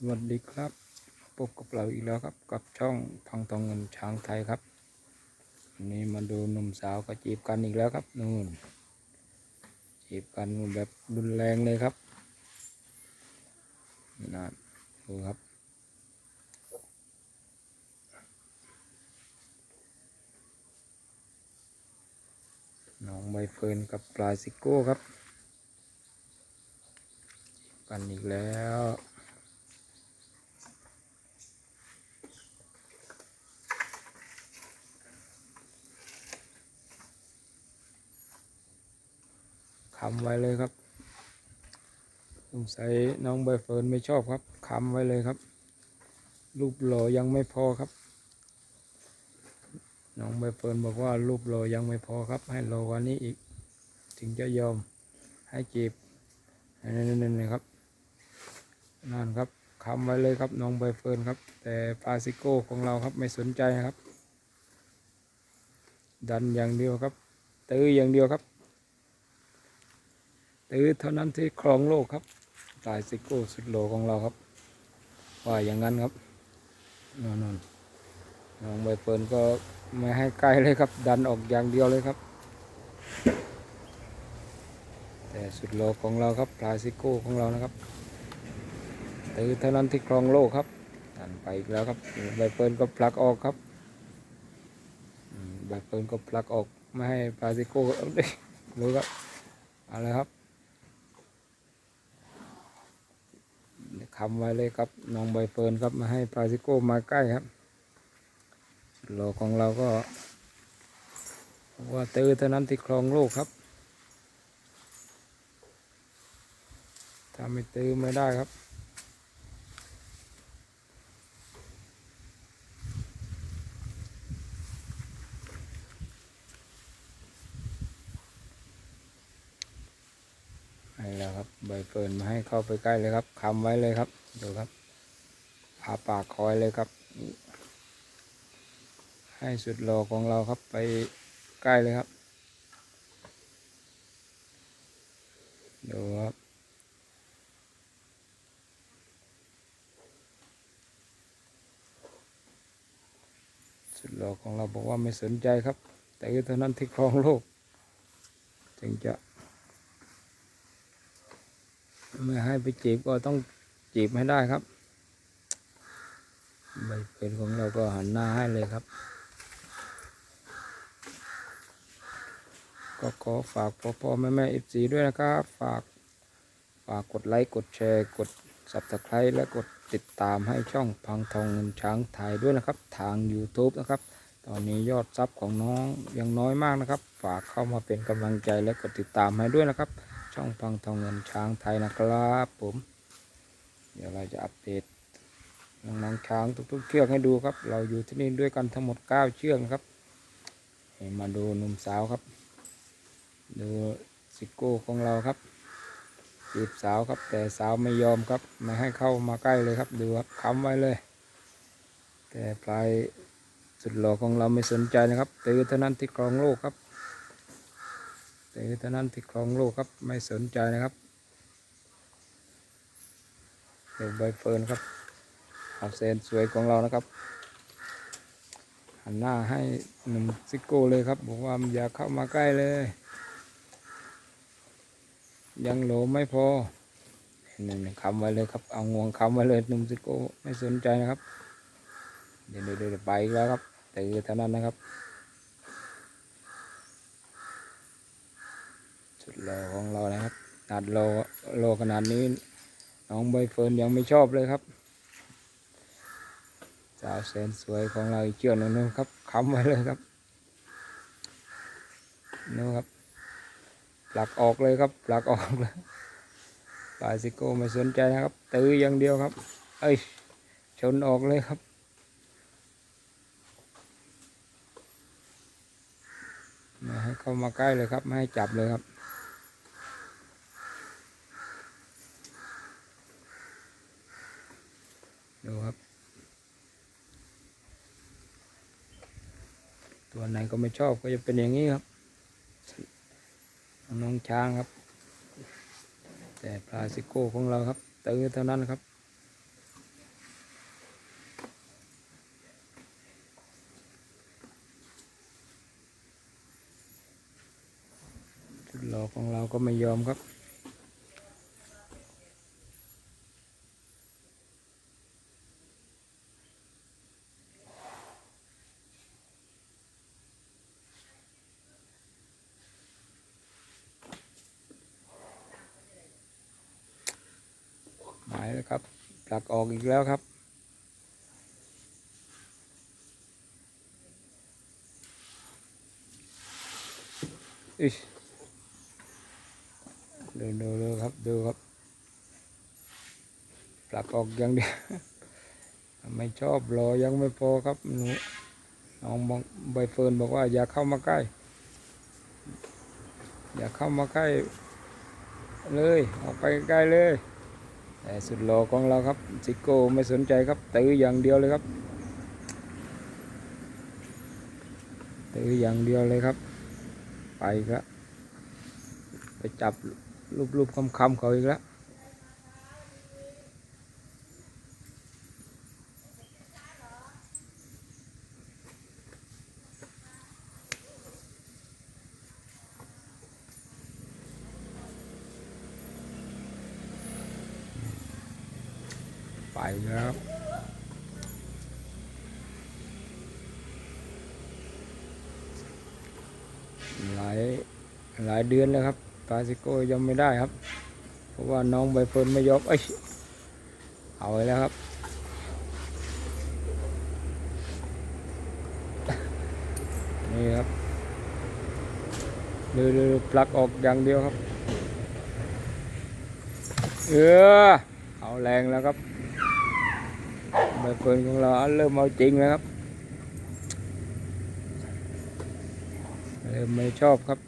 สวัสดีครับพบกับเราอีกแล้วครับ กับช่องพังทองเงินช้างไทยครับวันนี้มาดูหนุ่มสาวก็จีบกันอีกแล้วครับนู่นจีบกันแบบรุนแรงเลยครับนั่นดูครับน้องใบเฟิร์นกับปลาซิโก้ครับ กันอีกแล้ว คำไว้เลยครับสงสัยน้องใบเฟิร์นไม่ชอบครับคำไว้เลยครับ รูปหล่อยังไม่พอครับ น้องใบเฟิร์นบอกว่ารูปหล่อยังไม่พอครับ ให้รอกว่านี้อีก ถึงจะยอมให้จีบนั่นนั่นะครับนั่นครับคำไว้เลยครับน้องใบเฟิร์นครับ แต่ปาซิโก้ของเราครับไม่สนใจครับ ดันอย่างเดียวครับตื้ออย่างเดียวครับ ตื้อเท่านั้นที่ครองโลกครับตายซิโก้สุดโลของเราครับ ว่าอย่างนั้นครับนอนนอนน้องใบเฟิร์นก็ไม่ให้ใกล้เลยครับ ดันออกอย่างเดียวเลยครับ แต่สุดโลของเราครับปลาซิโก้ของเรานะครับตื้อเท่านั้นที่ครองโลกครับดันไปอีกแล้วครับใบเฟิร์นก็ผลักออกครับใบเฟิร์นก็ผลักออกไม่ให้ปลาซิโก้เอ้ยรู้ครับเอะไรครับ ทำไว้เลยครับน้องใบเฟิร์นครับมาให้ปาซิโก้มาใกล้ครับโลของเราก็ ว่าตื้อเท่านั้นที่ครองโลกครับถ้าไม่ตื้อไม่ได้ครับ ให้แล้วครับ มาให้เข้าไปใกล้เลยครับคำไว้เลยครับดูครับอาปากคอยเลยครับ ให้สุดหล่อของเราครับไปใกล้เลยครับดูครับสุดหล่อของเราบอกว่าไม่สนใจครับ แต่เท่านั้นที่ครองโลก จึงจะ ไม่ให้ไปจีบก็ต้องจีบให้ได้ครับ ใบเป็นของเราก็หันหน้าให้เลยครับ ก็ขอฝากพ่อพ่อแม่แม่เอฟซีด้วยนะครับ ฝากฝากกดไลค์กดแชร์กด subscribe และกดติดตามให้ช่องพังทองเงินช้างไทยด้วยนะครับ ทาง YouTube นะครับ ตอนนี้ยอดซับของน้องยังน้อยมากนะครับ ฝากเข้ามาเป็นกำลังใจและกดติดตามให้ด้วยนะครับ ช่องพังทองเงินช้างไทยนะครับผม เดี๋ยวเราจะอัปเดตน้องๆช้างทุกๆเชือกให้ดูครับ เราอยู่ที่นี่ด้วยกันทั้งหมด9เชือกครับมาดูหนุ่มสาวครับ ดูซิโก้ของเราครับจีบสาวครับ แต่สาวไม่ยอมครับ ไม่ให้เข้ามาใกล้เลยครับ ดูครับค้ำไว้เลย แต่ปลายสุดหล่อของเราไม่สนใจนะครับตือเท่านั้นที่ครองโลกครับ แต่เท่านั้นที่ครองโลกครับไม่สนใจนะครับเด็กใบเฟิร์นครับอาเซนสวยของเรานะครับ หันหน้าให้หนุ่มซิโก้เลยครับ บอกว่าอย่าเข้ามาใกล้เลย ยังโหลไม่พอนี่คำไว้เลยครับ เอางวงคำไว้เลยหนุ่มซิโก้ไม่สนใจนะครับ เดี๋ยวเดี๋ยวไปแล้วครับ แต่เท่านั้นนะครับ สุดหล่อของเรานะครับนาดโลโลขนาดนี้ น้องใบเฟิร์นยังไม่ชอบเลยครับ สาวแสนสวยของเราอีกเชือกหนึงนะครับค้ำไว้เลยครับนู่นครับปลักออกเลยครับปลักออกเลยปลาซิโก้ไม่สนใจนะครับ ตื้ออย่างเดียวครับ เอ้ยชนออกเลยครับไม่ให้เข้ามาใกล้เลยครับ ไม่ให้จับเลยครับ ก็ไม่ชอบก็จะเป็นอย่างนี้ครับ น้องช้างครับ แต่ปลาซิโก้ของเราครับตื้อเท่านั้นครับจุดหลอกของเราก็ไม่ยอมครับ ครับปลักออกอีกแล้วครับ อิชดูดูดูครับดูครับปลักออกอย่างเดียวไม่ชอบรอยังไม่พอครับหนูน้องบอกใบเฟิร์นบอกว่าอย่าเข้ามาใกล้ อย่าเข้ามาใกล้เลย ออกไปใกล้เลย แต่สุดหล่อของเราครับซิโก้ไม่สนใจครับตื้ออย่างเดียวเลยครับตื้ออย่างเดียวเลยครับ ไปครับไปจับรูปๆคำๆเขาอีกแล้ว ไปอีกแล้วครับหลายหลายเดือนแล้วครับปาซิโก้ยังไม่ได้ครับ เพราะว่าน้องใบเฟิร์นไม่ยอมเอ้ยเอาไว้แล้วครับ นี่ครับเร็วๆปลักออกอย่างเดียวครับ เออเอาแรงแล้วครับ ใบเฟิร์นของเราเริ่มเอาจริงแล้วครับ เริ่มไม่ชอบครับ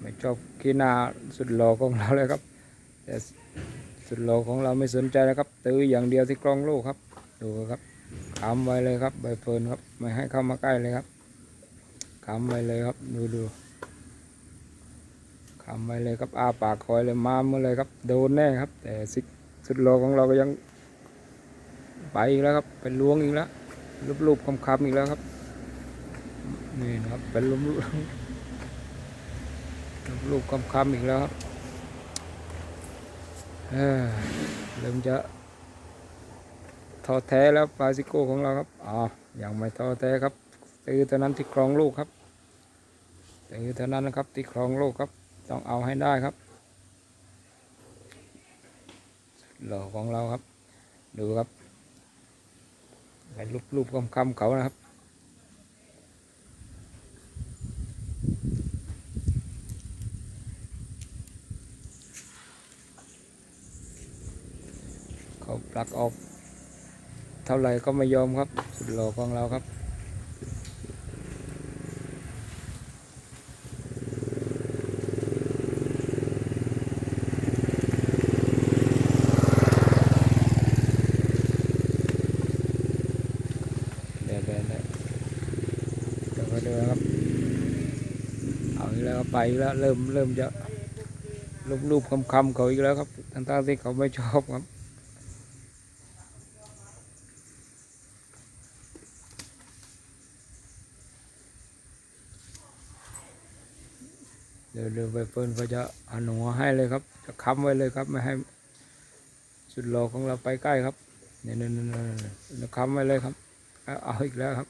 ไม่ชอบขี้หน้าสุดหล่อของเราเลยครับ แต่สุดหล่อของเราไม่สนใจนะครับ ตื้ออย่างเดียวที่กล้องลูกครับ ดูครับขำไว้เลยครับใบเฟิร์นครับ ไม่ให้เข้ามาใกล้เลยครับขำไว้เลยครับ ดูดูขำไว้เลยครับอาปากคอยเลยมาเมื่อเลยครับ โดนแน่ครับ แต่สิสุดหล่อของเราก็ยัง ไปอีกแล้วครับ เป็นล้วงอีกแล้วรูปๆคำๆอีกแล้วครับ นี่นะครับ เป็นรูปๆลูกคำคำๆอีกแล้วครับเอ้อเริ่มจะท้อแท้แล้วปาซิโก้ของเราครับอ๋อยังไม่ท้อแท้ครับตือเท่านั้นที่ครองลูกครับตือเท่านั้นนะครับที่ครองลูกครับ ต้องเอาให้ได้ครับหล่อของเราครับ ดูครับ ไปรูปๆคำๆเขานะครับเขาปลักออก เท่าไหร่ก็ไม่ยอมครับ สุดหล่อของเราครับ เดี๋ยวเดี๋ยวเดี๋ยวเดี๋ยวก็เดี๋ยว ครับ เอาอีกแล้วไปแล้วเริ่มเริ่มจะรูปๆคำๆเขาอีกแล้วครับทั้งๆที่เขาไม่ชอบครับเดี๋ยวเดี๋ยวไปเฟิร์นก็จะหันหัวให้เลยครับ จะค้ำไว้เลยครับ ไม่ให้สุดหล่อของเราไปใกล้ครับเนี่ยเนี่ยเนี่ยเนี่ยค้ำไว้เลยครับ เอาอีกแล้วครับ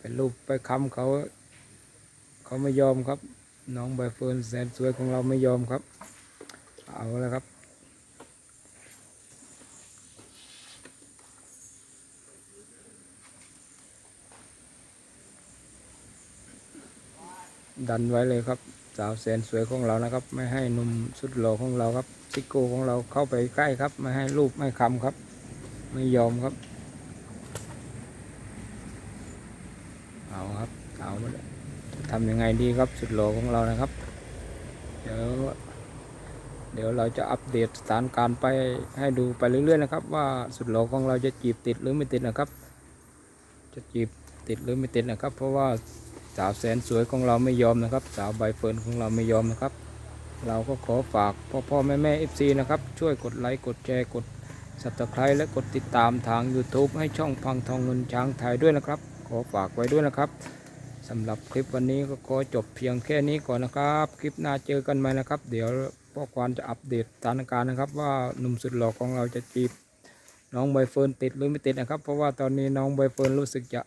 เป็นรูปไปค้ำเขา เขาไม่ยอมครับ น้องใบเฟิร์นแสนสวยของเราไม่ยอมครับ เอาแล้วครับ ดันไว้เลยครับ สาวแสนสวยของเรานะครับ ไม่ให้หนุ่มสุดหล่อของเราครับซิโก้ของเราเข้าไปใกล้ครับ ไม่ให้รูปไม่คำครับ ไม่ยอมครับ เอาครับเอามาเลยทำยังไงดีครับสุดหล่อของเรานะครับ เดี๋ยวเดี๋ยวเราจะอัปเดตสถานการณ์ไปให้ดูไปเรื่อยๆนะครับ ว่าสุดหล่อของเราจะจีบติดหรือไม่ติดนะครับ จะจีบติดหรือไม่ติดนะครับ เพราะว่าสาวแสนสวยของเราไม่ยอมนะครับ สาวใบเฟิร์นของเราไม่ยอมนะครับ เราก็ขอฝากพ่อพ่อแม่แม่เอฟซีนะครับช่วยกดไลค์กดแชร์กด subscribe และกดติดตามทาง YouTube ให้ช่องพังทองเงินช้างไทยด้วยนะครับ ขอฝากไว้ด้วยนะครับสำหรับคลิปวันนี้ก็ขอจบเพียงแค่นี้ก่อนนะครับ คลิปหน้าเจอกันใหม่นะครับ เดี๋ยวพ่อควานจะอัปเดตสถานการณ์นะครับ ว่าหนุ่มสุดหล่อของเราจะจีบน้องใบเฟิร์นติดหรือไม่ติดนะครับ เพราะว่าตอนนี้น้องใบเฟิร์นรู้สึกจะ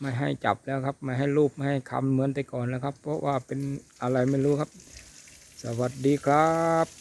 ไม่ให้จับแล้วครับ ไม่ให้รูปไม่ให้คำเหมือนแต่ก่อนแล้วครับ เพราะว่าเป็นอะไรไม่รู้ครับ สวัสดีครับ